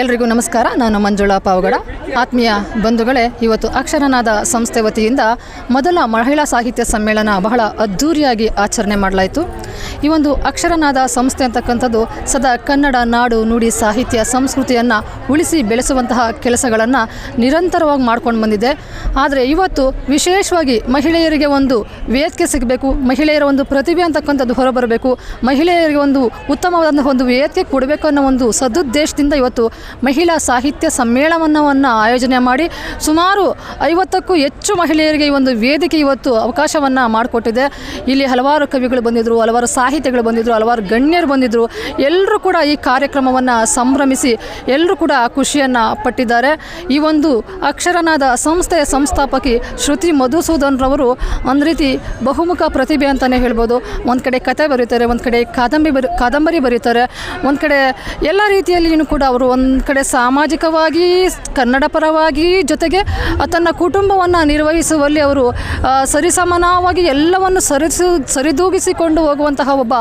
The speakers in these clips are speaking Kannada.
ಎಲ್ರಿಗೂ ನಮಸ್ಕಾರ. ನಾನು ಮಂಜುಳಾ ಪಾವಗಡ. ಆತ್ಮೀಯ ಬಂಧುಗಳೇ, ಇವತ್ತು ಅಕ್ಷರನಾದ ಸಂಸ್ಥೆ ವತಿಯಿಂದ ಮೊದಲ ಮಹಿಳಾ ಸಾಹಿತ್ಯ ಸಮ್ಮೇಳನ ಬಹಳ ಅದ್ಧೂರಿಯಾಗಿ ಆಚರಣೆ ಮಾಡಲಾಯಿತು. ಈ ಒಂದು ಅಕ್ಷರನಾದ ಸಂಸ್ಥೆ ಅಂತಕ್ಕಂಥದ್ದು ಸದಾ ಕನ್ನಡ, ನಾಡು, ನುಡಿ, ಸಾಹಿತ್ಯ, ಸಂಸ್ಕೃತಿಯನ್ನು ಉಳಿಸಿ ಬೆಳೆಸುವಂತಹ ಕೆಲಸಗಳನ್ನು ನಿರಂತರವಾಗಿ ಮಾಡ್ಕೊಂಡು ಬಂದಿದೆ. ಆದರೆ ಇವತ್ತು ವಿಶೇಷವಾಗಿ ಮಹಿಳೆಯರಿಗೆ ಒಂದು ವೇದಿಕೆ ಸಿಗಬೇಕು, ಮಹಿಳೆಯರ ಒಂದು ಪ್ರತಿಭೆ ಅಂತಕ್ಕಂಥದ್ದು ಹೊರಬರಬೇಕು, ಮಹಿಳೆಯರಿಗೆ ಒಂದು ಉತ್ತಮವಾದಂತಹ ಒಂದು ವೇದಿಕೆ ಕೊಡಬೇಕು ಅನ್ನೋ ಒಂದು ಸದುದ್ದೇಶದಿಂದ ಇವತ್ತು ಮಹಿಳಾ ಸಾಹಿತ್ಯ ಸಮ್ಮೇಳನವನ್ನು ಆಯೋಜನೆ ಮಾಡಿ ಸುಮಾರು ಐವತ್ತಕ್ಕೂ ಹೆಚ್ಚು ಮಹಿಳೆಯರಿಗೆ ಈ ಒಂದು ವೇದಿಕೆ ಇವತ್ತು ಅವಕಾಶವನ್ನು ಮಾಡಿಕೊಟ್ಟಿದೆ. ಇಲ್ಲಿ ಹಲವಾರು ಕವಿಗಳು ಬಂದಿದ್ದರು ಹಲವಾರು ಸಾಹಿತ್ಯಗಳು ಬಂದಿದ್ದರು ಹಲವಾರು ಗಣ್ಯರು ಬಂದಿದ್ದರು ಎಲ್ಲರೂ ಕೂಡ ಈ ಕಾರ್ಯಕ್ರಮವನ್ನು ಸಂಭ್ರಮಿಸಿ ಎಲ್ಲರೂ ಕೂಡ ಖುಷಿಯನ್ನು ಪಟ್ಟಿದ್ದಾರೆ. ಈ ಒಂದು ಅಕ್ಷರನಾದ ಸಂಸ್ಥೆಯ ಸಂಸ್ಥಾಪಕಿ ಶ್ರುತಿ ಮಧುಸೂದನ್ರವರು ಒಂದು ರೀತಿ ಬಹುಮುಖ ಪ್ರತಿಭೆ ಅಂತಲೇ ಹೇಳ್ಬೋದು. ಒಂದು ಕಡೆ ಕತೆ ಬರೀತಾರೆ, ಒಂದು ಕಡೆ ಕಾದಂಬರಿ ಬರಿ, ಕಾದಂಬರಿ ಬರೀತಾರೆ, ಒಂದು ಕಡೆ ಎಲ್ಲ ರೀತಿಯಲ್ಲಿಯೂ ಕೂಡ ಅವರು ಒಂದು ಕಡೆ ಸಾಮಾಜಿಕವಾಗಿ ಕನ್ನಡ ಪರವಾಗಿ ಜೊತೆಗೆ ತನ್ನ ಕುಟುಂಬವನ್ನು ನಿರ್ವಹಿಸುವಲ್ಲಿ ಅವರು ಸರಿಸಮಾನವಾಗಿ ಎಲ್ಲವನ್ನು ಸರಿಸು, ಸರಿದೂಗಿಸಿಕೊಂಡು ಹೋಗುವಂತಹ ಒಬ್ಬ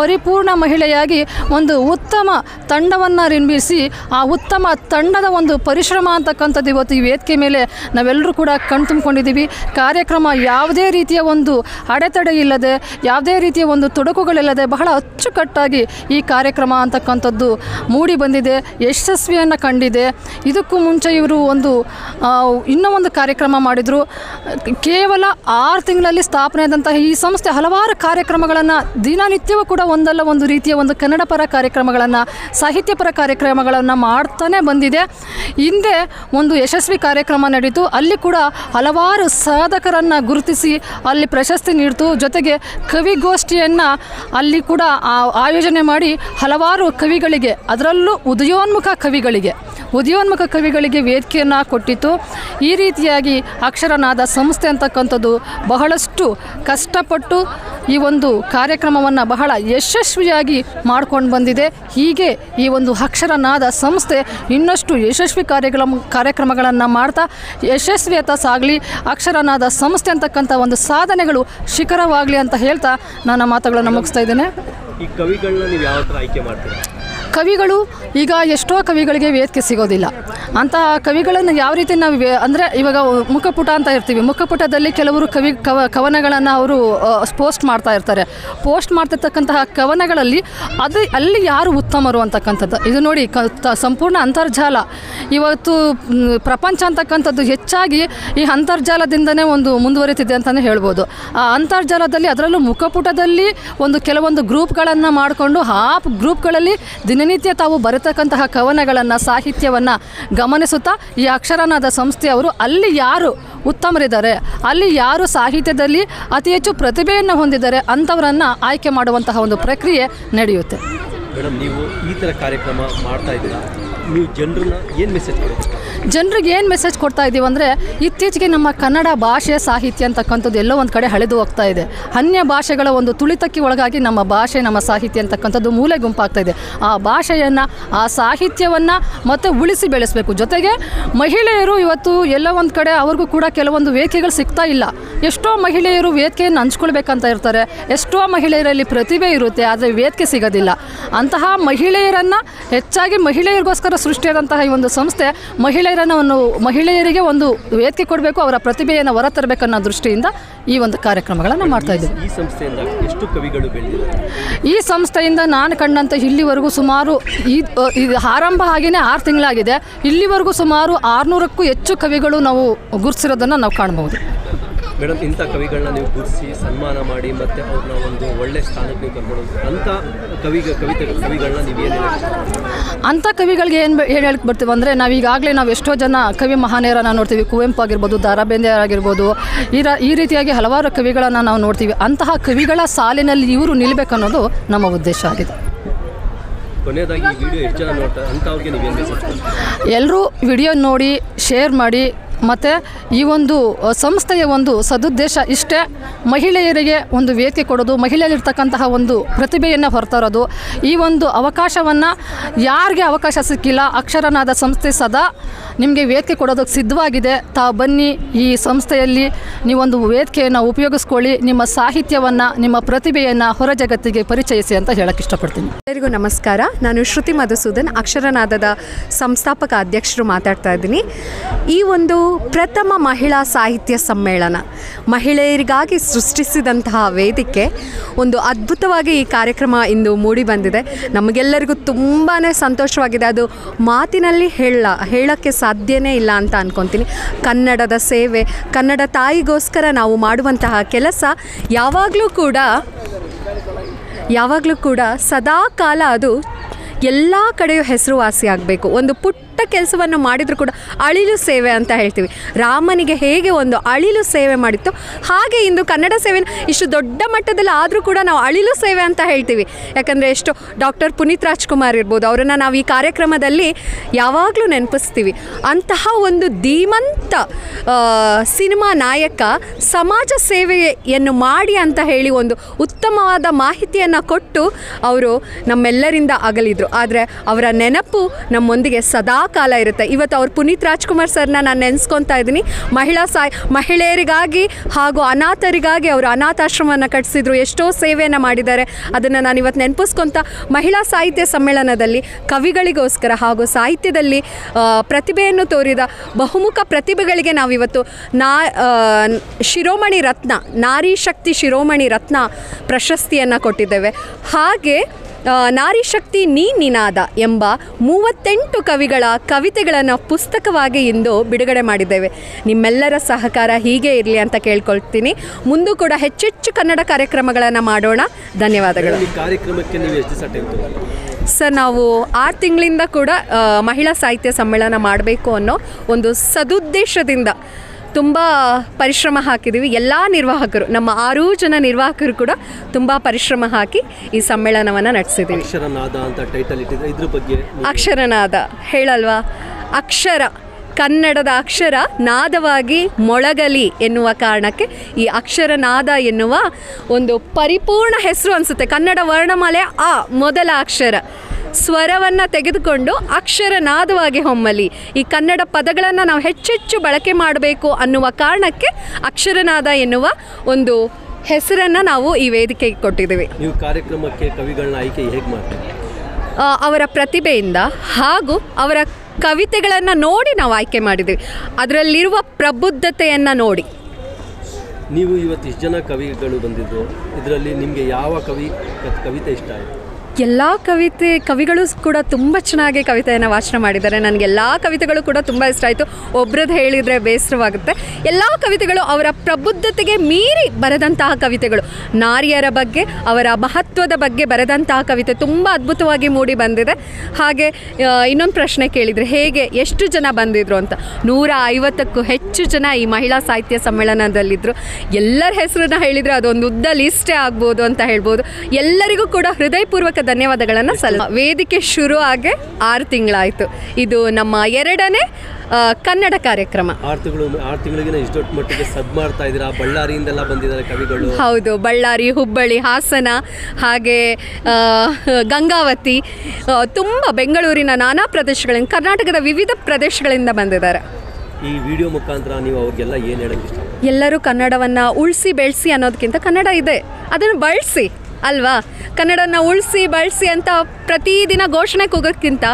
ಪರಿಪೂರ್ಣ ಮಹಿಳೆಯಾಗಿ ಒಂದು ಉತ್ತಮ ತಂಡವನ್ನು ನಿರ್ಮಿಸಿ, ಆ ಉತ್ತಮ ತಂಡದ ಒಂದು ಪರಿಶ್ರಮ ಅಂತಕ್ಕಂಥದ್ದು ಇವತ್ತು ಈ ವೇದಿಕೆ ಮೇಲೆ ನಾವೆಲ್ಲರೂ ಕೂಡ ಕಣ್ತುಂಬಿಕೊಂಡಿದ್ದೀವಿ ಕಾರ್ಯಕ್ರಮ ಯಾವುದೇ ರೀತಿಯ ಒಂದು ಅಡೆತಡೆ ಇಲ್ಲದೆ, ಯಾವುದೇ ರೀತಿಯ ಒಂದು ತೊಡಕುಗಳಿಲ್ಲದೆ ಬಹಳ ಅಚ್ಚುಕಟ್ಟಾಗಿ ಈ ಕಾರ್ಯಕ್ರಮ ಅಂತಕ್ಕಂಥದ್ದು ಮೂಡಿ ಬಂದಿದೆ, ಯಶಸ್ವಿಯನ್ನು ಕಂಡಿದೆ. ಇದಕ್ಕೂ ಮುಂಚೆ ಇವರು ಒಂದು ಇನ್ನೂ ಒಂದು ಕಾರ್ಯಕ್ರಮ ಮಾಡಿದರು. ಕೇವಲ ಆರು ತಿಂಗಳಲ್ಲಿ ಸ್ಥಾಪನೆ ಆದಂತಹ ಈ ಸಂಸ್ಥೆ ಹಲವಾರು ಕಾರ್ಯಕ್ರಮಗಳನ್ನು ದಿನನಿತ್ಯವೂ ಕೂಡ ಒಂದಲ್ಲ ಒಂದು ರೀತಿಯ ಒಂದು ಕನ್ನಡ ಪರ ಕಾರ್ಯಕ್ರಮಗಳನ್ನು, ಸಾಹಿತ್ಯ ಪರ ಕಾರ್ಯಕ್ರಮಗಳನ್ನು ಮಾಡ್ತಾನೆ ಬಂದಿದೆ. ಹಿಂದೆ ಒಂದು ಯಶಸ್ವಿ ಕಾರ್ಯಕ್ರಮ ನಡೀತು. ಅಲ್ಲಿ ಕೂಡ ಹಲವಾರು ಸಾಧಕರನ್ನು ಗುರುತಿಸಿ ಅಲ್ಲಿ ಪ್ರಶಸ್ತಿ ನೀಡ್ತು. ಜೊತೆಗೆ ಕವಿಗೋಷ್ಠಿಯನ್ನು ಅಲ್ಲಿ ಕೂಡ ಆಯೋಜನೆ ಮಾಡಿ ಹಲವಾರು ಕವಿಗಳಿಗೆ, ಅದರಲ್ಲೂ ಉದಯೋನ್ಮುಖ ಕವಿಗಳಿಗೆ ಉದಯೋನ್ಮುಖ ಕವಿಗಳಿಗೆ ವೇದಿಕೆಯನ್ನು ಕೊಟ್ಟಿತ್ತು. ಈ ರೀತಿಯಾಗಿ ಅಕ್ಷರನಾದ ಸಂಸ್ಥೆ ಅಂತಕ್ಕಂಥದ್ದು ಬಹಳಷ್ಟು ಕಷ್ಟಪಟ್ಟು ಈ ಒಂದು ಕಾರ್ಯಕ್ರಮವನ್ನು ಬಹಳ ಯಶಸ್ವಿಯಾಗಿ ಮಾಡ್ಕೊಂಡು ಬಂದಿದೆ. ಹೀಗೆ ಈ ಒಂದು ಅಕ್ಷರನಾದ ಸಂಸ್ಥೆ ಇನ್ನಷ್ಟು ಯಶಸ್ವಿ ಕಾರ್ಯಗಳ ಕಾರ್ಯಕ್ರಮಗಳನ್ನು ಮಾಡ್ತಾ ಯಶಸ್ವಿಯತ ಸಾಗಲಿ, ಅಕ್ಷರನಾದ ಸಂಸ್ಥೆ ಅಂತಕ್ಕಂಥ ಒಂದು ಸಾಧನೆಗಳು ಶಿಖರವಾಗಲಿ ಅಂತ ಹೇಳ್ತಾ ನನ್ನ ಮಾತುಗಳನ್ನು ಮುಗಿಸ್ತಾ ಇದ್ದೇನೆ. ಈ ಕವಿಗಳನ್ನ ನೀವು ಯಾವ ಥರ ಆಯ್ಕೆ ಮಾಡ್ತೀರಾ? ಕವಿಗಳು ಈಗ ಎಷ್ಟೋ ಕವಿಗಳಿಗೆ ವೇದಿಕೆ ಸಿಗೋದಿಲ್ಲ. ಅಂತ ಕವಿಗಳನ್ನು ಯಾವ ರೀತಿ ನಾವು ಅಂದರೆ ಇವಾಗ ಮುಖಪುಟ ಅಂತ ಇರ್ತೀವಿ. ಮುಖಪುಟದಲ್ಲಿ ಕೆಲವರು ಕವಿ ಕವ ಕವನಗಳನ್ನು ಅವರು ಪೋಸ್ಟ್ ಮಾಡ್ತಾ ಇರ್ತಾರೆ. ಪೋಸ್ಟ್ ಮಾಡ್ತಿರ್ತಕ್ಕಂತಹ ಕವನಗಳಲ್ಲಿ ಅದು ಅಲ್ಲಿ ಯಾರು ಉತ್ತಮರು ಅಂತಕ್ಕಂಥದ್ದು. ಇದು ನೋಡಿ ಕ ಸಂಪೂರ್ಣ ಅಂತರ್ಜಾಲ. ಇವತ್ತು ಪ್ರಪಂಚ ಅಂತಕ್ಕಂಥದ್ದು ಹೆಚ್ಚಾಗಿ ಈ ಅಂತರ್ಜಾಲದಿಂದನೇ ಒಂದು ಮುಂದುವರಿತಿದೆ ಅಂತಲೇ ಹೇಳ್ಬೋದು. ಆ ಅಂತರ್ಜಾಲದಲ್ಲಿ ಅದರಲ್ಲೂ ಮುಖಪುಟದಲ್ಲಿ ಒಂದು ಕೆಲವೊಂದು ಗ್ರೂಪ್ಗಳನ್ನು ಮಾಡಿಕೊಂಡು ಆ ಗ್ರೂಪ್ಗಳಲ್ಲಿ ದಿನನಿತ್ಯ ತಾವು ಬರತಕ್ಕಂತಹ ಕವನಗಳನ್ನು, ಸಾಹಿತ್ಯವನ್ನು ಗಮನಿಸುತ್ತಾ ಈ ಅಕ್ಷರನಾದ ಸಂಸ್ಥೆಯವರು ಅಲ್ಲಿ ಯಾರು ಉತ್ತಮರಿದ್ದಾರೆ, ಅಲ್ಲಿ ಯಾರು ಸಾಹಿತ್ಯದಲ್ಲಿ ಅತಿ ಹೆಚ್ಚು ಪ್ರತಿಭೆಯನ್ನು ಹೊಂದಿದ್ದಾರೆ ಅಂಥವರನ್ನು ಆಯ್ಕೆ ಮಾಡುವಂತಹ ಒಂದು ಪ್ರಕ್ರಿಯೆ ನಡೆಯುತ್ತೆ. ಮೇಡಮ್ ನೀವು ಈ ಥರ ಕಾರ್ಯಕ್ರಮ ಮಾಡ್ತಾ ಇದ್ದೀರಾ? ಜನರಿಗೆ ಏನು ಮೆಸೇಜ್ ಕೊಡ್ತಾ ಇದ್ದೀವಿ ಅಂದರೆ, ಇತ್ತೀಚೆಗೆ ನಮ್ಮ ಕನ್ನಡ ಭಾಷೆ ಸಾಹಿತ್ಯ ಅಂತಕ್ಕಂಥದ್ದು ಎಲ್ಲೋ ಒಂದು ಕಡೆ ಹಳೆದು ಹೋಗ್ತಾ ಇದೆ. ಅನ್ಯ ಭಾಷೆಗಳ ಒಂದು ತುಳಿತಕ್ಕೆ ಒಳಗಾಗಿ ನಮ್ಮ ಭಾಷೆ, ನಮ್ಮ ಸಾಹಿತ್ಯ ಅಂತಕ್ಕಂಥದ್ದು ಮೂಲೆ ಗುಂಪಾಗ್ತಾ ಇದೆ. ಆ ಭಾಷೆಯನ್ನು, ಆ ಸಾಹಿತ್ಯವನ್ನು ಮತ್ತೆ ಉಳಿಸಿ ಬೆಳೆಸಬೇಕು. ಜೊತೆಗೆ ಮಹಿಳೆಯರು ಇವತ್ತು ಎಲ್ಲೋ ಒಂದು ಕಡೆ ಅವ್ರಿಗೂ ಕೂಡ ಕೆಲವೊಂದು ವೇದಿಕೆಗಳು ಸಿಗ್ತಾ ಇಲ್ಲ. ಎಷ್ಟೋ ಮಹಿಳೆಯರು ವೇದಿಕೆಯನ್ನು ಹಂಚ್ಕೊಳ್ಬೇಕಂತ ಇರ್ತಾರೆ. ಎಷ್ಟೋ ಮಹಿಳೆಯರಲ್ಲಿ ಪ್ರತಿಭೆ ಇರುತ್ತೆ, ಆದರೆ ವೇದಿಕೆ ಸಿಗೋದಿಲ್ಲ. ಅಂತಹ ಮಹಿಳೆಯರನ್ನು ಹೆಚ್ಚಾಗಿ ಮಹಿಳೆಯರಿಗೋಸ್ಕರ ಸೃಷ್ಟಿಯಾದಂತಹ ಈ ಒಂದು ಸಂಸ್ಥೆ ಮಹಿಳೆಯರನ್ನು ಒಂದು ಮಹಿಳೆಯರಿಗೆ ಒಂದು ವೇದಿಕೆ ಕೊಡಬೇಕು ಅವರ ಪ್ರತಿಭೆಯನ್ನು ಹೊರತರಬೇಕನ್ನೋ ದೃಷ್ಟಿಯಿಂದ ಈ ಒಂದು ಕಾರ್ಯಕ್ರಮಗಳನ್ನು ಮಾಡ್ತಾ ಇದ್ದೀವಿ. ಈ ಸಂಸ್ಥೆಯಿಂದ ಎಷ್ಟು ಕವಿಗಳು ಈ ಸಂಸ್ಥೆಯಿಂದ ನಾನು ಕಂಡಂಥ ಇಲ್ಲಿವರೆಗೂ ಸುಮಾರು ಈ ಇದು ಆರಂಭ ಆಗಿಯೇ ಆರು ತಿಂಗಳಾಗಿದೆ. ಇಲ್ಲಿವರೆಗೂ ಸುಮಾರು ಆರುನೂರಕ್ಕೂ ಹೆಚ್ಚು ಕವಿಗಳು ನಾವು ಗುರುತಿಸಿರೋದನ್ನು ನಾವು ಕಾಣ್ಬೋದು ಮೇಡಮ್ ಇಂಥ ಕವಿಗಳನ್ನ ನೀವು ಗುರುಸಿ ಸನ್ಮಾನ ಮಾಡಿ ಮತ್ತು ಅವ್ರನ್ನ ಒಂದು ಒಳ್ಳೆ ಸ್ಥಾನಕ್ಕೆ ನೀವು ಕರ್ಕೊಂಡು ಅಂಥ ಕವಿಗ ಕವಿತೆ ಕವಿಗಳನ್ನ ನೀವು ಏನು ಅಂಥ ಕವಿಗಳಿಗೆ ಏನು ಏನು ಹೇಳಕ್ಕೆ ಬರ್ತೀವಿ ಅಂದರೆ ನಾವು ಈಗಾಗಲೇ ನಾವು ಎಷ್ಟೋ ಜನ ಕವಿ ಮಹಾನೇರನ ನೋಡ್ತೀವಿ. ಕುವೆಂಪು ಆಗಿರ್ಬೋದು ರಾ ಬೇಂದ್ರೆ ಆಗಿರ್ಬೋದು ಈ ರ ಈ ರೀತಿಯಾಗಿ ಹಲವಾರು ಕವಿಗಳನ್ನು ನಾವು ನೋಡ್ತೀವಿ. ಅಂತಹ ಕವಿಗಳ ಸಾಲಿನಲ್ಲಿ ಇವರು ನಿಲ್ಲಬೇಕನ್ನೋದು ನಮ್ಮ ಉದ್ದೇಶ ಆಗಿದೆ. ಕೊನೆಯದಾಗಿ ವಿಡಿಯೋ ಎಷ್ಟು ಜನ ನೋಡ್ತಾರೆ? ಅಂಥವ್ರಿಗೆ ನೀವೇನು ಎಲ್ಲರೂ ವಿಡಿಯೋ ನೋಡಿ ಶೇರ್ ಮಾಡಿ ಮತ್ತು ಈ ಒಂದು ಸಂಸ್ಥೆಯ ಒಂದು ಸದುದ್ದೇಶ ಇಷ್ಟೇ. ಮಹಿಳೆಯರಿಗೆ ಒಂದು ವೇದಿಕೆ ಕೊಡೋದು, ಮಹಿಳೆಯಲ್ಲಿರ್ತಕ್ಕಂತಹ ಒಂದು ಪ್ರತಿಭೆಯನ್ನು ಹೊರತರೋದು. ಈ ಒಂದು ಅವಕಾಶವನ್ನು ಯಾರಿಗೆ ಅವಕಾಶ ಸಿಕ್ಕಿಲ್ಲ, ಅಕ್ಷರನಾದ ಸಂಸ್ಥೆ ಸದಾ ನಿಮಗೆ ವೇದಿಕೆ ಕೊಡೋದಕ್ಕೆ ಸಿದ್ಧವಾಗಿದೆ. ತಾವು ಬನ್ನಿ ಈ ಸಂಸ್ಥೆಯಲ್ಲಿ ನೀವೊಂದು ವೇದಿಕೆಯನ್ನು ಉಪಯೋಗಿಸ್ಕೊಳ್ಳಿ, ನಿಮ್ಮ ಸಾಹಿತ್ಯವನ್ನು, ನಿಮ್ಮ ಪ್ರತಿಭೆಯನ್ನು ಹೊರ ಜಗತ್ತಿಗೆ ಪರಿಚಯಿಸಿ ಅಂತ ಹೇಳಕ್ಕೆ ಇಷ್ಟಪಡ್ತೀನಿ. ಎಲ್ಲರಿಗೂ ನಮಸ್ಕಾರ. ನಾನು ಶ್ರುತಿ ಮಧುಸೂದನ್, ಅಕ್ಷರನಾದದ ಸಂಸ್ಥಾಪಕ ಅಧ್ಯಕ್ಷರು ಮಾತಾಡ್ತಾ ಇದ್ದೀನಿ. ಈ ಒಂದು ಪ್ರಥಮ ಮಹಿಳಾ ಸಾಹಿತ್ಯ ಸಮ್ಮೇಳನ. ಮಹಿಳೆಯರಿಗಾಗಿ ಸೃಷ್ಟಿಸಿದಂತಹ ವೇದಿಕೆ. ಒಂದು ಅದ್ಭುತವಾಗಿ ಈ ಕಾರ್ಯಕ್ರಮ ಇಂದು ಮೂಡಿ ಬಂದಿದೆ. ನಮಗೆಲ್ಲರಿಗೂ ತುಂಬಾ ಸಂತೋಷವಾಗಿದೆ. ಅದು ಮಾತಿನಲ್ಲಿ ಹೇಳ, ಹೇಳೋಕ್ಕೆ ಸಾಧ್ಯನೇ ಇಲ್ಲ ಅಂತ ಅಂದ್ಕೊತೀನಿ ಕನ್ನಡದ ಸೇವೆ, ಕನ್ನಡ ತಾಯಿಗೋಸ್ಕರ ನಾವು ಮಾಡುವಂತಹ ಕೆಲಸ ಯಾವಾಗಲೂ ಕೂಡ ಯಾವಾಗಲೂ ಕೂಡ ಸದಾ ಕಾಲ ಅದು ಎಲ್ಲ ಕಡೆಯೂ ಹೆಸರುವಾಸಿ ಆಗಬೇಕು ಒಂದು ಪುಟ್ಟ ಕೆಲಸವನ್ನು ಮಾಡಿದರೂ ಕೂಡ ಅಳಿಲು ಸೇವೆ ಅಂತ ಹೇಳ್ತೀವಿ. ರಾಮನಿಗೆ ಹೇಗೆ ಒಂದು ಅಳಿಲು ಸೇವೆ ಮಾಡಿತ್ತು ಹಾಗೆ ಇಂದು ಕನ್ನಡ ಸೇವೆ ಇಷ್ಟು ದೊಡ್ಡ ಮಟ್ಟದಲ್ಲಿ ಆದರೂ ಕೂಡ ನಾವು ಅಳಿಲು ಸೇವೆ ಅಂತ ಹೇಳ್ತೀವಿ. ಯಾಕಂದರೆ ಎಷ್ಟು ಡಾಕ್ಟರ್ ಪುನೀತ್ ರಾಜ್ಕುಮಾರ್ ಇರ್ಬೋದು, ಅವರನ್ನು ನಾವು ಈ ಕಾರ್ಯಕ್ರಮದಲ್ಲಿ ಯಾವಾಗಲೂ ನೆನಪಿಸ್ತೀವಿ. ಅಂತಹ ಒಂದು ಧೀಮಂತ ಸಿನಿಮಾ ನಾಯಕ ಸಮಾಜ ಸೇವೆಯನ್ನು ಮಾಡಿ ಅಂತ ಹೇಳಿ ಒಂದು ಉತ್ತಮವಾದ ಮಾಹಿತಿಯನ್ನು ಕೊಟ್ಟು ಅವರು ನಮ್ಮೆಲ್ಲರಿಂದ ಅಗಲಿದ್ರು. ಆದರೆ ಅವರ ನೆನಪು ನಮ್ಮೊಂದಿಗೆ ಸದಾ ಕಾಲ ಇರುತ್ತೆ. ಇವತ್ತು ಅವ್ರು ಪುನೀತ್ ರಾಜ್ಕುಮಾರ್ ಸರ್ನ ನಾನು ನೆನೆಸ್ಕೊತಾ ಇದ್ದೀನಿ. ಮಹಿಳಾ ಸಾಯ್, ಮಹಿಳೆಯರಿಗಾಗಿ ಹಾಗೂ ಅನಾಥರಿಗಾಗಿ ಅವರು ಅನಾಥಾಶ್ರಮವನ್ನು ಕಟ್ಟಿಸಿದ್ರು ಎಷ್ಟೋ ಸೇವೆಯನ್ನು ಮಾಡಿದ್ದಾರೆ. ಅದನ್ನು ನಾನು ಇವತ್ತು ನೆನಪಿಸ್ಕೊತ ಮಹಿಳಾ ಸಾಹಿತ್ಯ ಸಮ್ಮೇಳನದಲ್ಲಿ ಕವಿಗಳಿಗೋಸ್ಕರ ಹಾಗೂ ಸಾಹಿತ್ಯದಲ್ಲಿ ಪ್ರತಿಭೆಯನ್ನು ತೋರಿದ ಬಹುಮುಖ ಪ್ರತಿಭೆಗಳಿಗೆ ನಾವಿವತ್ತು ನಾ ಶಿರೋಮಣಿ ರತ್ನ, ನಾರಿ ಶಕ್ತಿ ಶಿರೋಮಣಿ ರತ್ನ ಪ್ರಶಸ್ತಿಯನ್ನು ಕೊಟ್ಟಿದ್ದೇವೆ. ಹಾಗೆ ನಾರಿ ಶಕ್ತಿ ನೀ ನಿನಾದ ಎಂಬ ಮೂವತ್ತೆಂಟು ಕವಿಗಳ ಕವಿತೆಗಳನ್ನು ಪುಸ್ತಕವಾಗಿ ಇಂದು ಬಿಡುಗಡೆ ಮಾಡಿದ್ದೇವೆ. ನಿಮ್ಮೆಲ್ಲರ ಸಹಕಾರ ಹೀಗೆ ಇರಲಿ ಅಂತ ಕೇಳ್ಕೊಳ್ತೀನಿ. ಮುಂದೂ ಕೂಡ ಹೆಚ್ಚೆಚ್ಚು ಕನ್ನಡ ಕಾರ್ಯಕ್ರಮಗಳನ್ನು ಮಾಡೋಣ. ಧನ್ಯವಾದಗಳು. ಕಾರ್ಯಕ್ರಮಕ್ಕೆ ಸರ್ ನಾವು ಆರು ತಿಂಗಳಿಂದ ಕೂಡ ಮಹಿಳಾ ಸಾಹಿತ್ಯ ಸಮ್ಮೇಳನ ಮಾಡಬೇಕು ಅನ್ನೋ ಒಂದು ಸದುದ್ದೇಶದಿಂದ ತುಂಬ ಪರಿಶ್ರಮ ಹಾಕಿದ್ದೀವಿ ಎಲ್ಲ ನಿರ್ವಾಹಕರು ನಮ್ಮ ಆರೂ ಜನ ನಿರ್ವಾಹಕರು ಕೂಡ ತುಂಬ ಪರಿಶ್ರಮ ಹಾಕಿ ಈ ಸಮ್ಮೇಳನವನ್ನು ನಡೆಸಿದ್ದೀವಿ ಅಕ್ಷರನಾದ ಅಂತ ಟೈಟಲ್ ಇಟ್ಟಿದ್ರೆ ಬಗ್ಗೆ ಅಕ್ಷರನಾದ ಹೇಳಲ್ವಾ? ಅಕ್ಷರ ಕನ್ನಡದ ಅಕ್ಷರ ನಾದವಾಗಿ ಮೊಳಗಲಿ ಎನ್ನುವ ಕಾರಣಕ್ಕೆ ಈ ಅಕ್ಷರನಾದ ಎನ್ನುವ ಒಂದು ಪರಿಪೂರ್ಣ ಹೆಸರು ಅನಿಸುತ್ತೆ. ಕನ್ನಡ ವರ್ಣಮಾಲೆ ಆ ಮೊದಲ ಅಕ್ಷರ. ಸ್ವರವನ್ನು ತೆಗೆದುಕೊಂಡು ಅಕ್ಷರನಾದವಾಗಿ ಹೊಮ್ಮಲಿ. ಈ ಕನ್ನಡ ಪದಗಳನ್ನು ನಾವು ಹೆಚ್ಚೆಚ್ಚು ಬಳಕೆ ಮಾಡಬೇಕು ಅನ್ನುವ ಕಾರಣಕ್ಕೆ ಅಕ್ಷರನಾದ ಎನ್ನುವ ಒಂದು ಹೆಸರನ್ನು ನಾವು ಈ ವೇದಿಕೆಗೆ ಕೊಟ್ಟಿದ್ದೀವಿ. ನೀವು ಕಾರ್ಯಕ್ರಮಕ್ಕೆ ಕವಿಗಳನ್ನ ಆಯ್ಕೆ ಹೇಗೆ ಮಾಡ್ತೀವಿ ಅವರ ಪ್ರತಿಭೆಯಿಂದ ಹಾಗೂ ಅವರ ಕವಿತೆಗಳನ್ನು ನೋಡಿ ನಾವು ಆಯ್ಕೆ ಮಾಡಿದ್ವಿ ಅದರಲ್ಲಿರುವ ಪ್ರಬುದ್ಧತೆಯನ್ನು ನೋಡಿ. ನೀವು ಇವತ್ತು ಇಷ್ಟು ಜನ ಕವಿಗಳು ಬಂದಿದ್ದು ಇದರಲ್ಲಿ ನಿಮಗೆ ಯಾವ ಕವಿ ಕವಿತೆ ಇಷ್ಟ ಆಯಿತು? ಎಲ್ಲ ಕವಿತೆ, ಕವಿಗಳು ಕೂಡ ತುಂಬ ಚೆನ್ನಾಗಿ ಕವಿತೆಯನ್ನು ವಾಚನ ಮಾಡಿದ್ದಾರೆ. ನನಗೆ ಎಲ್ಲ ಕವಿತೆಗಳು ಕೂಡ ತುಂಬ ಇಷ್ಟ ಆಯಿತು. ಒಬ್ರದ್ದು ಹೇಳಿದರೆ ಬೇಸರವಾಗುತ್ತೆ. ಎಲ್ಲ ಕವಿತೆಗಳು ಅವರ ಪ್ರಬುದ್ಧತೆಗೆ ಮೀರಿ ಬರೆದಂತಹ ಕವಿತೆಗಳು. ನಾರಿಯರ ಬಗ್ಗೆ, ಅವರ ಮಹತ್ವದ ಬಗ್ಗೆ ಬರೆದಂತಹ ಕವಿತೆ ತುಂಬ ಅದ್ಭುತವಾಗಿ ಮೂಡಿ ಬಂದಿದೆ. ಹಾಗೆ ಇನ್ನೊಂದು ಪ್ರಶ್ನೆ ಕೇಳಿದರೆ, ಹೇಗೆ ಎಷ್ಟು ಜನ ಬಂದಿದ್ರು ಅಂತ. ನೂರ ಐವತ್ತಕ್ಕೂ ಹೆಚ್ಚು ಜನ ಈ ಮಹಿಳಾ ಸಾಹಿತ್ಯ ಸಮ್ಮೇಳನದಲ್ಲಿದ್ದರು ಎಲ್ಲರ ಹೆಸರನ್ನ ಹೇಳಿದರೆ ಅದೊಂದು ಉದ್ದ ಲಿಸ್ಟೇ ಆಗ್ಬೋದು ಅಂತ ಹೇಳ್ಬೋದು. ಎಲ್ಲರಿಗೂ ಕೂಡ ಹೃದಯಪೂರ್ವಕ ಧನ್ಯವಾದಗಳನ್ನು ಸಲ್ಲ ವೇದಿಕೆ ಶುರು ಆಗಿ ಆರು ತಿಂಗಳಾಯಿತು. ಇದು ನಮ್ಮ ಎರಡನೇ ಕನ್ನಡ ಕಾರ್ಯಕ್ರಮ. ಆರು ತಿಂಗಳು ಆರು ತಿಂಗಳಿಗಿನ ಇಷ್ಟೊಟ್ಟು ಮಟ್ಟಿಗೆ ಸದ್ ಮಾಡ್ತಾ ಇದ್ದೀರಾ? ಬಳ್ಳಾರಿಯಿಂದೆಲ್ಲ ಬಂದಿದ್ದಾರೆ ಕವಿಗಳು. ಹೌದು ಬಳ್ಳಾರಿ ಹುಬ್ಬಳ್ಳಿ ಹಾಸನ ಹಾಗೆ ಗಂಗಾವತಿ ತುಂಬ ಬೆಂಗಳೂರಿನ ನಾನಾ ಪ್ರದೇಶಗಳಿಂದ ಕರ್ನಾಟಕದ ವಿವಿಧ ಪ್ರದೇಶಗಳಿಂದ ಬಂದಿದ್ದಾರೆ. ಈ ವಿಡಿಯೋ ಮುಖಾಂತರ ನೀವು ಅವ್ರಿಗೆಲ್ಲ ಏನು ಹೇಳೋಕ್ಕೆ ಇಷ್ಟ? ಎಲ್ಲರೂ ಕನ್ನಡವನ್ನು ಉಳಿಸಿ ಬೆಳೆಸಿ ಅನ್ನೋದಕ್ಕಿಂತ ಕನ್ನಡ ಇದೆ. ಅದನ್ನು ಬಳಸಿ. ಅಲ್ವಾ? ಕನ್ನಡನ ಉಳಿಸಿ, ಬಳಸಿ ಅಂತ ಪ್ರತಿದಿನ ಘೋಷಣೆ ಕೂಗೋಕ್ಕಿಂತ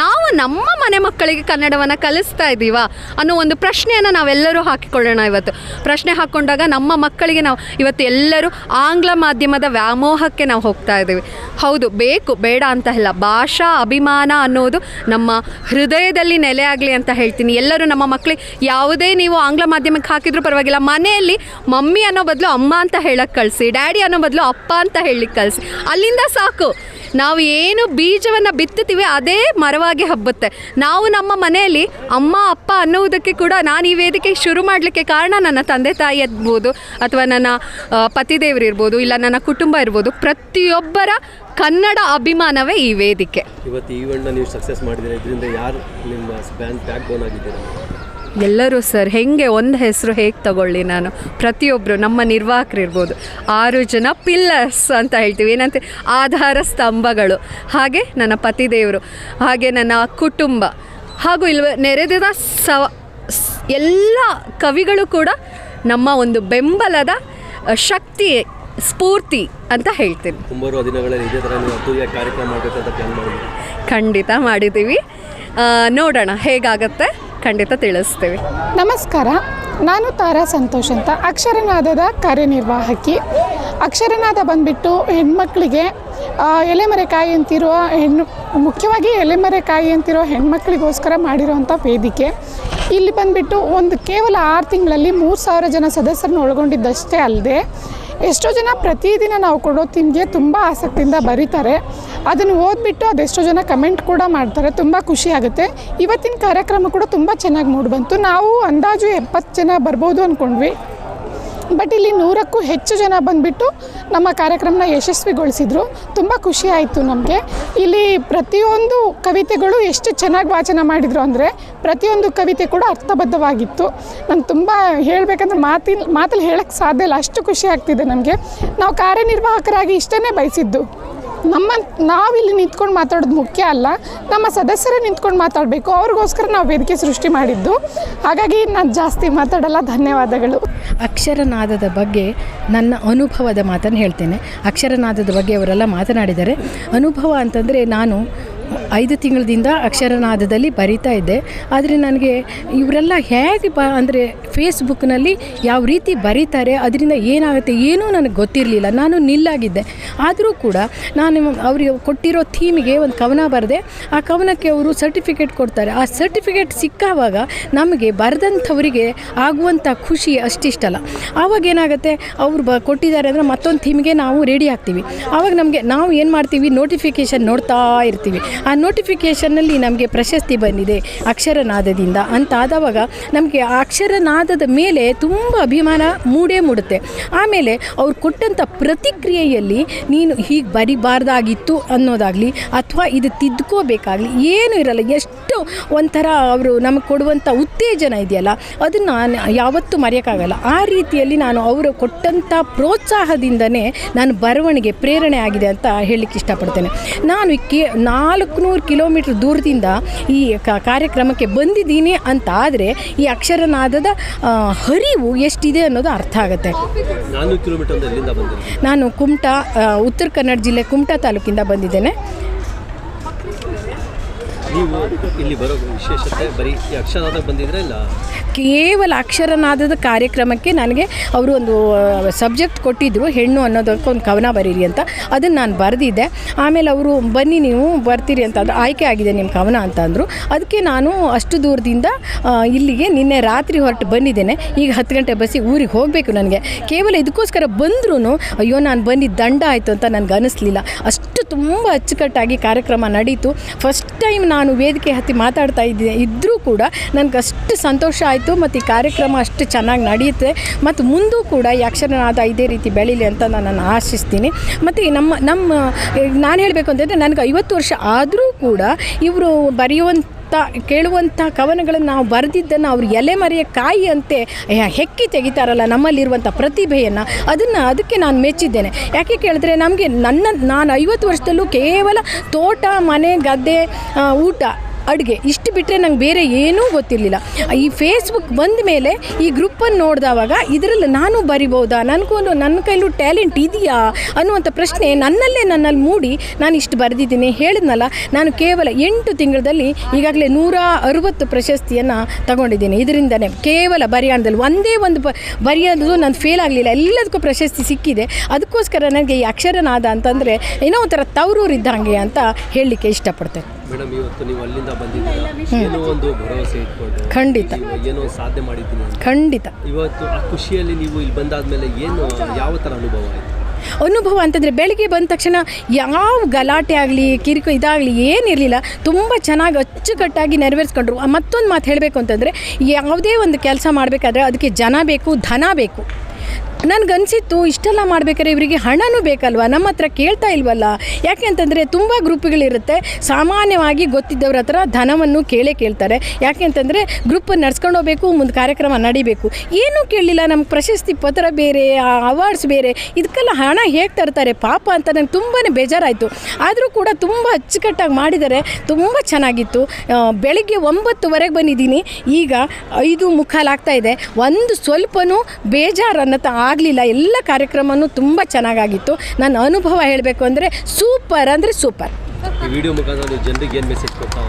ನಾವು ನಮ್ಮ ಮನೆ ಮಕ್ಕಳಿಗೆ ಕನ್ನಡವನ್ನು ಕಲಿಸ್ತಾ ಇದ್ದೀವಾ ಅನ್ನೋ ಒಂದು ಪ್ರಶ್ನೆಯನ್ನು ನಾವೆಲ್ಲರೂ ಹಾಕಿಕೊಳ್ಳೋಣ ಇವತ್ತು. ಪ್ರಶ್ನೆ ಹಾಕ್ಕೊಂಡಾಗ ನಮ್ಮ ಮಕ್ಕಳಿಗೆ ನಾವು ಇವತ್ತು ಎಲ್ಲರೂ ಆಂಗ್ಲ ಮಾಧ್ಯಮದ ವ್ಯಾಮೋಹಕ್ಕೆ ನಾವು ಹೋಗ್ತಾ ಇದ್ದೀವಿ. ಹೌದು, ಬೇಕು, ಬೇಡ ಅಂತ ಇಲ್ಲ ಭಾಷಾ ಅಭಿಮಾನ ಅನ್ನೋದು ನಮ್ಮ ಹೃದಯದಲ್ಲಿ ನೆಲೆಯಾಗಲಿ ಅಂತ ಹೇಳ್ತೀನಿ. ಎಲ್ಲರೂ ನಮ್ಮ ಮಕ್ಕಳಿಗೆ ಯಾವುದೇ ನೀವು ಆಂಗ್ಲ ಮಾಧ್ಯಮಕ್ಕೆ ಹಾಕಿದ್ರೂ ಪರವಾಗಿಲ್ಲ, ಮನೆಯಲ್ಲಿ ಮಮ್ಮಿ ಅನ್ನೋ ಬದಲು ಅಮ್ಮ ಅಂತ ಹೇಳಕ್ಕೆ ಕಳಿಸಿ, ಡ್ಯಾಡಿ ಅನ್ನೋ ಬದಲು ಅಪ್ಪ ಅಂತ ಹೇಳಲಿಕ್ಕೆ ಕಳಿಸಿ ಅಲ್ಲಿಂದ ಸಾಕು. ನಾವು ಏನು ಬೀಜವನ್ನು ಬಿತ್ತುತ್ತೀವಿ ಅದೇ ಮರವಾಗಿ ಹಬ್ಬುತ್ತೆ. ನಾವು ನಮ್ಮ ಮನೆಯಲ್ಲಿ ಅಮ್ಮ, ಅಪ್ಪ ಅನ್ನುವುದಕ್ಕೆ ಕೂಡ ನಾನು ಈ ವೇದಿಕೆ ಶುರು ಮಾಡಲಿಕ್ಕೆ ಕಾರಣ ನನ್ನ ತಂದೆ ತಾಯಿ ಇರ್ಬೋದು ಅಥವಾ ನನ್ನ ಪತಿದೇವರು ಇರ್ಬೋದು ಇಲ್ಲ ನನ್ನ ಕುಟುಂಬ ಇರ್ಬೋದು. ಪ್ರತಿಯೊಬ್ಬರ ಕನ್ನಡ ಅಭಿಮಾನವೇ ಈ ವೇದಿಕೆ. ಇವತ್ತು ಈವೆಂಟ್ನ ನೀವು ಸಕ್ಸಸ್ ಮಾಡಿದರೆ ಇದರಿಂದ ಯಾರು ನಿಮ್ಮ ಬ್ಯಾಕ್ ಬೋನ್ ಆಗಿದ್ದೀರಾ? ಎಲ್ಲರೂ ಸರ್ ಹೆಂಗೆ ಒಂದು ಹೆಸರು ಹೇಗೆ ತಗೊಳ್ಳಿ ನಾನು? ಪ್ರತಿಯೊಬ್ಬರು ನಮ್ಮ ನಿರ್ವಾಹಕರು ಇರ್ಬೋದು. ಆರು ಜನ ಪಿಲ್ಲರ್ಸ್ ಅಂತ ಹೇಳ್ತೀವಿ. ಏನಂತೆ? ಆಧಾರ ಸ್ತಂಭಗಳು. ಹಾಗೆ ನನ್ನ ಪತಿದೇವರು ಹಾಗೆ ನನ್ನ ಕುಟುಂಬ. ಹಾಗೂ ಇಲ್ವ ನೆರೆದಿದ ಸವ ಎಲ್ಲ ಕವಿಗಳು ಕೂಡ ನಮ್ಮ ಒಂದು ಬೆಂಬಲದ ಶಕ್ತಿ ಸ್ಫೂರ್ತಿ ಅಂತ ಹೇಳ್ತೀನಿ. ಖಂಡಿತ ಮಾಡಿದ್ದೀವಿ. ನೋಡೋಣ ಹೇಗಾಗತ್ತೆ. ಖಂಡಿತ ತಿಳಿಸ್ತೇವೆ. ನಮಸ್ಕಾರ. ನಾನು ತಾರಾ ಸಂತೋಷ್ ಅಂತ. ಅಕ್ಷರನಾದದ ಕಾರ್ಯನಿರ್ವಾಹಕಿ. ಅಕ್ಷರನಾದ ಬಂದ್ಬಿಟ್ಟು ಹೆಣ್ಮಕ್ಳಿಗೆ ಎಲೆಮರೆಕಾಯಿ ಅಂತಿರುವ ಹೆಣ್ಣು, ಮುಖ್ಯವಾಗಿ ಎಲೆಮರೆಕಾಯಿ ಅಂತಿರೋ ಹೆಣ್ಮಕ್ಳಿಗೋಸ್ಕರ ಮಾಡಿರೋವಂಥ ವೇದಿಕೆ. ಇಲ್ಲಿ ಬಂದ್ಬಿಟ್ಟು ಒಂದು ಕೇವಲ ಆರು ತಿಂಗಳಲ್ಲಿ ಮೂರು ಸಾವಿರ ಜನ ಸದಸ್ಯರನ್ನ ಒಳಗೊಂಡಿದ್ದಷ್ಟೇ ಅಲ್ಲದೆ ಎಷ್ಟೋ ಜನ ಪ್ರತಿದಿನ ನಾವು ಕೊಡೋ ತಿಂಡಿಗೆ ತುಂಬ ಆಸಕ್ತಿಯಿಂದ ಬರೀತಾರೆ. ಅದನ್ನು ಓದ್ಬಿಟ್ಟು ಅದೆಷ್ಟೋ ಜನ ಕಮೆಂಟ್ ಕೂಡ ಮಾಡ್ತಾರೆ. ತುಂಬ ಖುಷಿ ಆಗುತ್ತೆ. ಇವತ್ತಿನ ಕಾರ್ಯಕ್ರಮ ಕೂಡ ತುಂಬ ಚೆನ್ನಾಗಿ ಮೂಡಿಬಂತು ನಾವು ಅಂದಾಜು ಎಪ್ಪತ್ತು ಜನ ಬರ್ಬೋದು ಅಂದ್ಕೊಂಡ್ವಿ ಬಟ್ ಇಲ್ಲಿ ನೂರಕ್ಕೂ ಹೆಚ್ಚು ಜನ ಬಂದುಬಿಟ್ಟು ನಮ್ಮ ಕಾರ್ಯಕ್ರಮನ ಯಶಸ್ವಿಗೊಳಿಸಿದ್ರು. ತುಂಬ ಖುಷಿ ಆಯಿತು ನಮಗೆ. ಇಲ್ಲಿ ಪ್ರತಿಯೊಂದು ಕವಿತೆಗಳು ಎಷ್ಟು ಚೆನ್ನಾಗಿ ವಾಚನ ಮಾಡಿದರು ಅಂದರೆ ಪ್ರತಿಯೊಂದು ಕವಿತೆ ಕೂಡ ಅರ್ಥಬದ್ಧವಾಗಿತ್ತು. ನಾನು ತುಂಬ ಹೇಳಬೇಕಂದ್ರೆ ಮಾತಿನ ಮಾತಲ್ಲಿ ಹೇಳೋಕ್ಕೆ ಸಾಧ್ಯ ಇಲ್ಲ. ಅಷ್ಟು ಖುಷಿ ಆಗ್ತಿದೆ ನಮಗೆ. ನಾವು ಕಾರ್ಯನಿರ್ವಾಹಕರಾಗಿ ಇಷ್ಟೇ ಬಯಸಿದ್ದು. ನಮ್ಮ ನಾವಿಲ್ಲಿ ನಿಂತ್ಕೊಂಡು ಮಾತಾಡೋದು ಮುಖ್ಯ ಅಲ್ಲ, ನಮ್ಮ ಸದಸ್ಯರೇ ನಿಂತ್ಕೊಂಡು ಮಾತಾಡಬೇಕು. ಅವ್ರಿಗೋಸ್ಕರ ನಾವು ವೇದಿಕೆ ಸೃಷ್ಟಿ ಮಾಡಿದ್ದು. ಹಾಗಾಗಿ ನಾನು ಜಾಸ್ತಿ ಮಾತಾಡಲ್ಲ, ಧನ್ಯವಾದಗಳು. ಅಕ್ಷರನಾದದ ಬಗ್ಗೆ ನನ್ನ ಅನುಭವದ ಮಾತನ್ನು ಹೇಳ್ತೇನೆ. ಅಕ್ಷರನಾದದ ಬಗ್ಗೆ ಅವರೆಲ್ಲ ಮಾತನಾಡಿದ್ದಾರೆ. ಅನುಭವ ಅಂತಂದರೆ ನಾನು ಐದು ತಿಂಗಳದಿಂದ ಅಕ್ಷರನಾದದಲ್ಲಿ ಬರಿತಾ ಇದ್ದೆ. ಆದರೆ ನನಗೆ ಇವರೆಲ್ಲ ಹೇಗೆ ಬ ಅಂದರೆ ಫೇಸ್ಬುಕ್ನಲ್ಲಿ ಯಾವ ರೀತಿ ಬರೀತಾರೆ, ಅದರಿಂದ ಏನಾಗುತ್ತೆ ಏನೂ ನನಗೆ ಗೊತ್ತಿರಲಿಲ್ಲ. ನಾನು ನಿಲ್ಲಾಗಿದ್ದೆ. ಆದರೂ ಕೂಡ ನಾನು ಅವರಿಗೆ ಕೊಟ್ಟಿರೋ ಥೀಮಿಗೆ ಒಂದು ಕವನ ಬರೆದೆ. ಆ ಕವನಕ್ಕೆ ಅವರು ಸರ್ಟಿಫಿಕೇಟ್ ಕೊಡ್ತಾರೆ. ಆ ಸರ್ಟಿಫಿಕೇಟ್ ಸಿಕ್ಕಾವಾಗ ನಮಗೆ ಬರೆದಂಥವರಿಗೆ ಆಗುವಂಥ ಖುಷಿ ಅಷ್ಟಿಷ್ಟಲ್ಲ. ಆವಾಗ ಏನಾಗುತ್ತೆ, ಅವ್ರು ಬ ಕೊಟ್ಟಿದ್ದಾರೆ ಅಂದರೆ ಮತ್ತೊಂದು ಥೀಮ್ಗೆ ನಾವು ರೆಡಿ ಆಗ್ತೀವಿ. ಆವಾಗ ನಮಗೆ ನಾವು ಏನು ಮಾಡ್ತೀವಿ, ನೋಟಿಫಿಕೇಷನ್ ನೋಡ್ತಾ ಇರ್ತೀವಿ. ಆ ನೋಟಿಫಿಕೇಷನ್ನಲ್ಲಿ ನಮಗೆ ಪ್ರಶಸ್ತಿ ಬಂದಿದೆ ಅಕ್ಷರನಾದದಿಂದ. ಅಂತಾದವಾಗ ನಮಗೆ ಆ ಅಕ್ಷರನಾದದ ಮೇಲೆ ತುಂಬ ಅಭಿಮಾನ ಮೂಡೇ ಮೂಡುತ್ತೆ. ಆಮೇಲೆ ಅವ್ರು ಕೊಟ್ಟಂಥ ಪ್ರತಿಕ್ರಿಯೆಯಲ್ಲಿ ನೀನು ಹೀಗೆ ಬರಿಬಾರ್ದಾಗಿತ್ತು ಅನ್ನೋದಾಗಲಿ, ಅಥವಾ ಇದು ತಿದ್ಕೋಬೇಕಾಗಲಿ, ಏನೂ ಇರಲ್ಲ. ಎಷ್ಟು ಒಂಥರ ಅವರು ನಮಗೆ ಕೊಡುವಂಥ ಉತ್ತೇಜನ ಇದೆಯಲ್ಲ ಅದನ್ನು ಯಾವತ್ತೂ ಮರೆಯೋಕ್ಕಾಗಲ್ಲ. ಆ ರೀತಿಯಲ್ಲಿ ನಾನು ಅವರು ಕೊಟ್ಟಂಥ ಪ್ರೋತ್ಸಾಹದಿಂದನೇ ನಾನು ಬರವಣಿಗೆ ಪ್ರೇರಣೆ ಆಗಿದೆ ಅಂತ ಹೇಳಲಿಕ್ಕೆ ಇಷ್ಟಪಡ್ತೇನೆ. ನಾನು ಕೆ ನಾಲ್ಕುನೂರು ಕಿಲೋಮೀಟ್ರ್ ದೂರದಿಂದ ಈ ಕಾರ್ಯಕ್ರಮಕ್ಕೆ ಬಂದಿದ್ದೀನಿ ಅಂತ ಆದರೆ ಈ ಅಕ್ಷರನಾದದ ಹರಿವು ಎಷ್ಟಿದೆ ಅನ್ನೋದು ಅರ್ಥ ಆಗುತ್ತೆ. ನಾನು ಕುಮಟಾ ಉತ್ತರ ಕನ್ನಡ ಜಿಲ್ಲೆ ಕುಮಟಾ ತಾಲೂಕಿಂದ ಬಂದಿದ್ದೇನೆ. ಇಲ್ಲಿ ಬರೋ ವಿಶೇಷತೆ ಬರೀ ಅಕ್ಷರನಾದ ಬಂದಿದ್ರೆ ಇಲ್ಲ? ಕೇವಲ ಅಕ್ಷರನಾದದ ಕಾರ್ಯಕ್ರಮಕ್ಕೆ ನನಗೆ ಅವರು ಒಂದು ಸಬ್ಜೆಕ್ಟ್ ಕೊಟ್ಟಿದ್ದರು ಹೆಣ್ಣು ಅನ್ನೋದಕ್ಕೆ ಒಂದು ಕವನ ಬರೀರಿ ಅಂತ. ಅದನ್ನು ನಾನು ಬರೆದಿದ್ದೆ. ಆಮೇಲೆ ಅವರು, ಬನ್ನಿ ನೀವು, ಬರ್ತೀರಿ ಅಂತ ಅಂದ್ರೆ. ಆಯ್ಕೆ ಆಗಿದೆ ನಿಮ್ಮ ಕವನ ಅಂತ ಅಂದರು. ಅದಕ್ಕೆ ನಾನು ಅಷ್ಟು ದೂರದಿಂದ ಇಲ್ಲಿಗೆ ನಿನ್ನೆ ರಾತ್ರಿ ಹೊರಟು ಬಂದಿದ್ದೇನೆ. ಈಗ ಹತ್ತು ಗಂಟೆ ಬಸ್ಸಿಗೆ ಊರಿಗೆ ಹೋಗಬೇಕು ನನಗೆ. ಕೇವಲ ಇದಕ್ಕೋಸ್ಕರ ಬಂದ್ರೂ ಅಯ್ಯೋ, ನಾನು ಬಂದಿದ್ದ ದಂಡ ಆಯಿತು ಅಂತ ನನಗೆ ಅನ್ನಿಸ್ಲಿಲ್ಲ ಅಷ್ಟು ತುಂಬ ಅಚ್ಚುಕಟ್ಟಾಗಿ ಕಾರ್ಯಕ್ರಮ ನಡೀತು. ಫಸ್ಟ್ ಟೈಮ್ ನಾನು ವೇದಿಕೆ ಹತ್ತಿ ಮಾತಾಡ್ತಾ ಇದ್ದೆ. ಇದ್ದರೂ ಕೂಡ ನನಗೆ ಅಷ್ಟು ಸಂತೋಷ ಆಯಿತು. ಮತ್ತು ಈ ಕಾರ್ಯಕ್ರಮ ಅಷ್ಟು ಚೆನ್ನಾಗಿ ನಡೆಯುತ್ತೆ ಮತ್ತು ಮುಂದೂ ಕೂಡ ಈ ಅಕ್ಷರನಾದ ಇದೇ ರೀತಿ ಬೆಳೀಲಿ ಅಂತ ನಾನು ಆಶಿಸ್ತೀನಿ. ಮತ್ತು ನಮ್ಮ ನಮ್ಮ, ನಾನು ಹೇಳಬೇಕು ಅಂತಂದರೆ ನನಗೆ ಐವತ್ತು ವರ್ಷ ಆದರೂ ಕೂಡ ಇವರು ಬರೆಯುವಂಥ ಕೇಳುವಂಥ ಕವನಗಳನ್ನು ನಾವು ಬರೆದಿದ್ದನ್ನು ಅವರು ಎಲೆ ಮರೆಯ ಕಾಯಿ ಅಂತೆ ಹೆಕ್ಕಿ ತೆಗಿತಾರಲ್ಲ ನಮ್ಮಲ್ಲಿರುವಂಥ ಪ್ರತಿಭೆಯನ್ನು, ಅದನ್ನು ಅದಕ್ಕೆ ನಾನು ಮೆಚ್ಚಿದ್ದೇನೆ. ಯಾಕೆ ಕೇಳಿದ್ರೆ ನಮಗೆ ನನ್ನ, ನಾನು ಐವತ್ತು ವರ್ಷದಲ್ಲೂ ಕೇವಲ ತೋಟ, ಮನೆ, ಗದ್ದೆ ಊಟ ಅಡುಗೆ. ಇಷ್ಟು ಬಿಟ್ಟರೆ ನಂಗೆ ಬೇರೆ ಏನೂ ಗೊತ್ತಿರಲಿಲ್ಲ. ಈ ಫೇಸ್ಬುಕ್ ಬಂದ ಮೇಲೆ ಈ ಗ್ರೂಪನ್ನು ನೋಡಿದವಾಗ ಇದರಲ್ಲಿ ನಾನು ಬರಿಬೋದಾ ನನಗೂ ನನ್ನ ಕೈಲೂ ಟ್ಯಾಲೆಂಟ್ ಇದೆಯಾ? ಅನ್ನುವಂಥ ಪ್ರಶ್ನೆ ನನ್ನಲ್ಲೇ ನನ್ನಲ್ಲಿ ಮೂಡಿ ನಾನು ಇಷ್ಟು ಬರೆದಿದ್ದೀನಿ. ಹೇಳಿದ್ನಲ್ಲ, ನಾನು ಕೇವಲ ಎಂಟು ತಿಂಗಳಲ್ಲಿ ಈಗಾಗಲೇ ನೂರ ಅರವತ್ತು ಪ್ರಶಸ್ತಿಯನ್ನು ತಗೊಂಡಿದ್ದೀನಿ. ಇದರಿಂದನೇ ಕೇವಲ ಬರಿಯಾಣದಲ್ಲಿ ಒಂದೇ ಒಂದು ಬ ಬರೆಯೋದು ನಾನು ಫೇಲ್ ಆಗಲಿಲ್ಲ. ಎಲ್ಲದಕ್ಕೂ ಪ್ರಶಸ್ತಿ ಸಿಕ್ಕಿದೆ. ಅದಕ್ಕೋಸ್ಕರ ನನಗೆ ಈ ಅಕ್ಷರನಾದ ಅಂತಂದರೆ ಏನೋ ಒಂಥರ ತವರೂರು ಇದ್ದಂಗೆ ಅಂತ ಹೇಳಲಿಕ್ಕೆ ಇಷ್ಟಪಡ್ತೇನೆ. ಮೇಡಮ್ ಇವತ್ತು ನೀವು ಅಲ್ಲಿಂದ ಬಂದಿದ್ದೀರಾ? ಏನೋ ಒಂದು ಭರವಸೆ ಇಟ್ಕೊಂಡು ಖಂಡಿತ. ಏನೋ ಸಾಧನೆ ಮಾಡಿದ್ದೀನಿ ಖಂಡಿತ. ಇವತ್ತು ಆ ಖುಷಿಯಲ್ಲಿ ನೀವು ಇಲ್ಲಿ ಬಂದಾದ್ಮೇಲೆ ಏನು ಯಾವ ಥರ ಅನುಭವ ಆಯಿತು? ಅನುಭವ ಅಂತಂದರೆ ಬೆಳಿಗ್ಗೆ ಬಂದ ತಕ್ಷಣ ಯಾವ ಗಲಾಟೆ ಆಗಲಿ ಕಿರಿಕು ಇದಾಗಲಿ ಏನಿರಲಿಲ್ಲ ತುಂಬ ಚೆನ್ನಾಗಿ ಅಚ್ಚುಕಟ್ಟಾಗಿ ನೆರವೇರಿಸ್ಕೊಂಡ್ರು. ಮತ್ತೊಂದು ಮಾತು ಹೇಳಬೇಕು ಅಂತಂದರೆ ಯಾವುದೇ ಒಂದು ಕೆಲಸ ಮಾಡಬೇಕಾದ್ರೆ ಅದಕ್ಕೆ ಜನ ಬೇಕು ಧನ ಬೇಕು. ನನಗನ್ಸಿತ್ತು ಇಷ್ಟೆಲ್ಲ ಮಾಡ್ಬೇಕಾದ್ರೆ ಇವರಿಗೆ ಹಣನೂ ಬೇಕಲ್ವಾ? ನಮ್ಮ ಹತ್ರ ಕೇಳ್ತಾ ಇಲ್ವಲ್ಲ? ಯಾಕೆ ಅಂತಂದರೆ ತುಂಬ ಗ್ರೂಪ್ಗಳಿರುತ್ತೆ. ಸಾಮಾನ್ಯವಾಗಿ ಗೊತ್ತಿದ್ದವ್ರ ಹತ್ರ ಧನವನ್ನು ಕೇಳೇ ಕೇಳ್ತಾರೆ. ಯಾಕೆ ಅಂತಂದರೆ ಗ್ರೂಪ್ ನಡ್ಸ್ಕೊಂಡು ಹೋಗ್ಬೇಕು, ಮುಂದೆ ಕಾರ್ಯಕ್ರಮ ನಡಿಬೇಕು. ಏನೂ ಕೇಳಲಿಲ್ಲ. ನಮ್ಗೆ ಪ್ರಶಸ್ತಿ ಪತ್ರ ಬೇರೆ ಅವಾರ್ಡ್ಸ್ ಬೇರೆ. ಇದಕ್ಕೆಲ್ಲ ಹಣ ಹೇಗೆ ತರ್ತಾರೆ? ಪಾಪ ಅಂತ ನಂಗೆ ತುಂಬಾ ಬೇಜಾರಾಯಿತು. ಆದರೂ ಕೂಡ ತುಂಬ ಅಚ್ಚುಕಟ್ಟಾಗಿ ಮಾಡಿದರೆ. ತುಂಬ ಚೆನ್ನಾಗಿತ್ತು. ಬೆಳಗ್ಗೆ ಒಂಬತ್ತುವರೆಗೆ ಬಂದಿದ್ದೀನಿ. ಈಗ ಐದು ಮುಖಾಲಾಗ್ತಾ ಇದೆ. ಒಂದು ಸ್ವಲ್ಪನೂ ಬೇಜಾರು ಅನ್ನತ್ತ ಆಗಲಿಲ್ಲ. ಎಲ್ಲ ಕಾರ್ಯಕ್ರಮವೂ ತುಂಬ ಚೆನ್ನಾಗಾಗಿತ್ತು. ನನ್ನ ಅನುಭವ ಹೇಳಬೇಕು ಅಂದರೆ ಸೂಪರ್ ಅಂದರೆ ಸೂಪರ್. ವಿಡಿಯೋ ಮುಖಾಂತರ ಜನರಿಗೆ ಏನು ಮೆಸೇಜ್ ಕೊಡ್ತಾ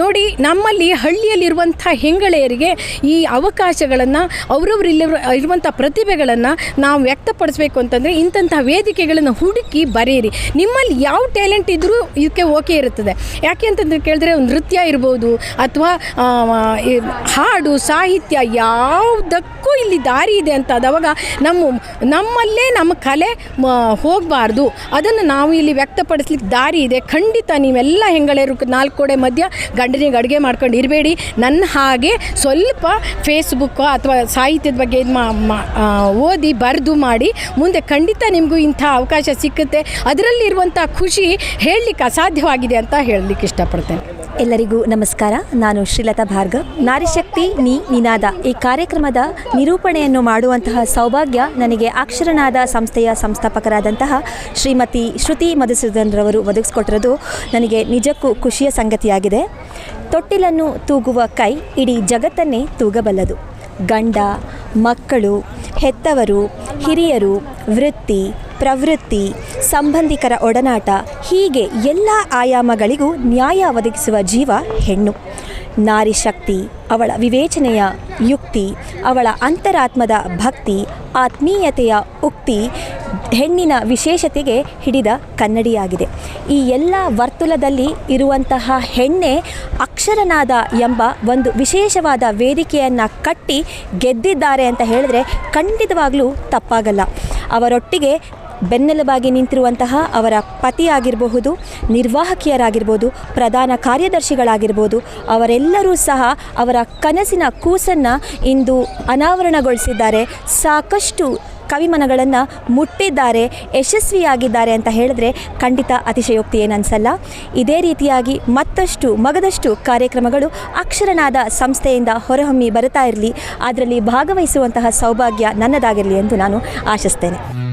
ನೋಡಿ, ನಮ್ಮಲ್ಲಿ ಹಳ್ಳಿಯಲ್ಲಿರುವಂಥ ಹೆಂಗಳೆಯರಿಗೆ ಈ ಅವಕಾಶಗಳನ್ನು ಅವರವರಿಲ್ಲ ಇರುವಂಥ ಪ್ರತಿಭೆಗಳನ್ನು ನಾವು ವ್ಯಕ್ತಪಡಿಸ್ಬೇಕು ಅಂತಂದರೆ ಇಂಥಂಥ ವೇದಿಕೆಗಳನ್ನು ಹುಡುಕಿ ಬರೆಯಿರಿ. ನಿಮ್ಮಲ್ಲಿ ಯಾವ ಟ್ಯಾಲೆಂಟ್ ಇದ್ದರೂ ಇದಕ್ಕೆ ಓಕೆ ಇರುತ್ತದೆ. ಯಾಕೆ ಅಂತಂದ್ರೆ ಕೇಳಿದ್ರೆ ನೃತ್ಯ ಇರ್ಬೋದು, ಅಥವಾ ಹಾಡು, ಸಾಹಿತ್ಯ ಯಾವುದಕ್ಕೂ ಇಲ್ಲಿ ದಾರಿ ಇದೆ ಅಂತ ಆದವಾಗ ನಮ್ಮ, ನಮ್ಮಲ್ಲೇ ನಮ್ಮ ಕಲೆ ಹೋಗಬಾರ್ದು. ಅದನ್ನು ನಾವು ಇಲ್ಲಿ ವ್ಯಕ್ತಪಡಿಸ್ಲಿಕ್ಕೆ ದಾರಿ ಇದೆ. ಖಂಡಿತ ನೀವೆಲ್ಲ ಹೆಂಗಳೆಯರು ನಾಲ್ಕು ಕೋಡೆ ಮಧ್ಯ ಗಂಡನಿಗೆ ಅಡುಗೆ ಮಾಡ್ಕೊಂಡು ಇರಬೇಡಿ. ನನ್ನ ಹಾಗೆ ಸ್ವಲ್ಪ ಫೇಸ್ಬುಕ್ಕೋ ಅಥವಾ ಸಾಹಿತ್ಯದ ಬಗ್ಗೆ ಇದು ಓದಿ ಬರೆದು ಮಾಡಿ ಮುಂದೆ ಖಂಡಿತ ನಿಮಗೂ ಇಂಥ ಅವಕಾಶ ಸಿಕ್ಕುತ್ತೆ. ಅದರಲ್ಲಿರುವಂಥ ಖುಷಿ ಹೇಳಲಿಕ್ಕೆ ಅಸಾಧ್ಯವಾಗಿದೆ ಅಂತ ಹೇಳಲಿಕ್ಕೆ ಇಷ್ಟಪಡ್ತೇನೆ. ಎಲ್ಲರಿಗೂ ನಮಸ್ಕಾರ. ನಾನು ಶ್ರೀಲತಾ ಭಾರ್ಗವ್. ನಾರಿಶಕ್ತಿ ನೀ ನಿನಾದ ಈ ಕಾರ್ಯಕ್ರಮದ ನಿರೂಪಣೆಯನ್ನು ಮಾಡುವಂತಹ ಸೌಭಾಗ್ಯ ನನಗೆ ಅಕ್ಷರನಾದ ಸಂಸ್ಥೆಯ ಸಂಸ್ಥಾಪಕರಾದಂತಹ ಶ್ರೀಮತಿ ಶ್ರುತಿ ಮಧುಸೂದನ್ರವರು ಒದಗಿಸ್ಕೊಟ್ಟಿರೋದು ನನಗೆ ನಿಜಕ್ಕೂ ಖುಷಿಯ ಸಂಗತಿಯಾಗಿದೆ. ತೊಟ್ಟಿಲನ್ನು ತೂಗುವ ಕೈ ಇಡೀ ಜಗತ್ತನ್ನೇ ತೂಗಬಲ್ಲದು. ಗಂಡ, ಮಕ್ಕಳು, ಹೆತ್ತವರು, ಹಿರಿಯರು, ವೃತ್ತಿ, ಪ್ರವೃತ್ತಿ, ಸಂಬಂಧಿಕರ ಒಡನಾಟ, ಹೀಗೆ ಎಲ್ಲ ಆಯಾಮಗಳಿಗೂ ನ್ಯಾಯ ಒದಗಿಸುವ ಜೀವ ಹೆಣ್ಣು. ನಾರಿ ಶಕ್ತಿ ಅವಳ ವಿವೇಚನೆಯ ಯುಕ್ತಿ, ಅವಳ ಅಂತರಾತ್ಮದ ಭಕ್ತಿ ಆತ್ಮೀಯತೆಯ ಉಕ್ತಿ ಹೆಣ್ಣಿನ ವಿಶೇಷತೆಗೆ ಹಿಡಿದ ಕನ್ನಡಿಯಾಗಿದೆ. ಈ ಎಲ್ಲ ವರ್ತುಲದಲ್ಲಿ ಇರುವಂತಹ ಹೆಣ್ಣೆ ಅಕ್ಷರನಾದ ಎಂಬ ಒಂದು ವಿಶೇಷವಾದ ವೇದಿಕೆಯನ್ನು ಕಟ್ಟಿ ಗೆದ್ದಿದ್ದಾರೆ ಅಂತ ಹೇಳಿದ್ರೆ ಖಂಡಿತವಾಗಲೂ ತಪ್ಪಾಗಲ್ಲ. ಅವರೊಟ್ಟಿಗೆ ಬೆನ್ನೆಲುಬಾಗಿ ನಿಂತಿರುವಂತಹ ಅವರ ಪತಿಯಾಗಿರಬಹುದು, ನಿರ್ವಾಹಕಿಯರಾಗಿರ್ಬೋದು, ಪ್ರಧಾನ ಕಾರ್ಯದರ್ಶಿಗಳಾಗಿರ್ಬೋದು, ಅವರೆಲ್ಲರೂ ಸಹ ಅವರ ಕನಸಿನ ಕೂಸನ್ನು ಇಂದು ಅನಾವರಣಗೊಳಿಸಿದ್ದಾರೆ. ಸಾಕಷ್ಟು ಕವಿಮನಗಳನ್ನು ಮುಟ್ಟಿದ್ದಾರೆ, ಯಶಸ್ವಿಯಾಗಿದ್ದಾರೆ ಅಂತ ಹೇಳಿದ್ರೆ ಖಂಡಿತ ಅತಿಶಯೋಕ್ತಿ ಏನನ್ಸಲ್ಲ. ಇದೇ ರೀತಿಯಾಗಿ ಮತ್ತಷ್ಟು ಮಗದಷ್ಟು ಕಾರ್ಯಕ್ರಮಗಳು ಅಕ್ಷರನಾದ ಸಂಸ್ಥೆಯಿಂದ ಹೊರಹೊಮ್ಮಿ ಬರುತ್ತಾ ಇರಲಿ. ಅದರಲ್ಲಿ ಭಾಗವಹಿಸುವಂತಹ ಸೌಭಾಗ್ಯ ನನ್ನದಾಗಿರಲಿ ಎಂದು ನಾನು ಆಶಿಸ್ತೇನೆ.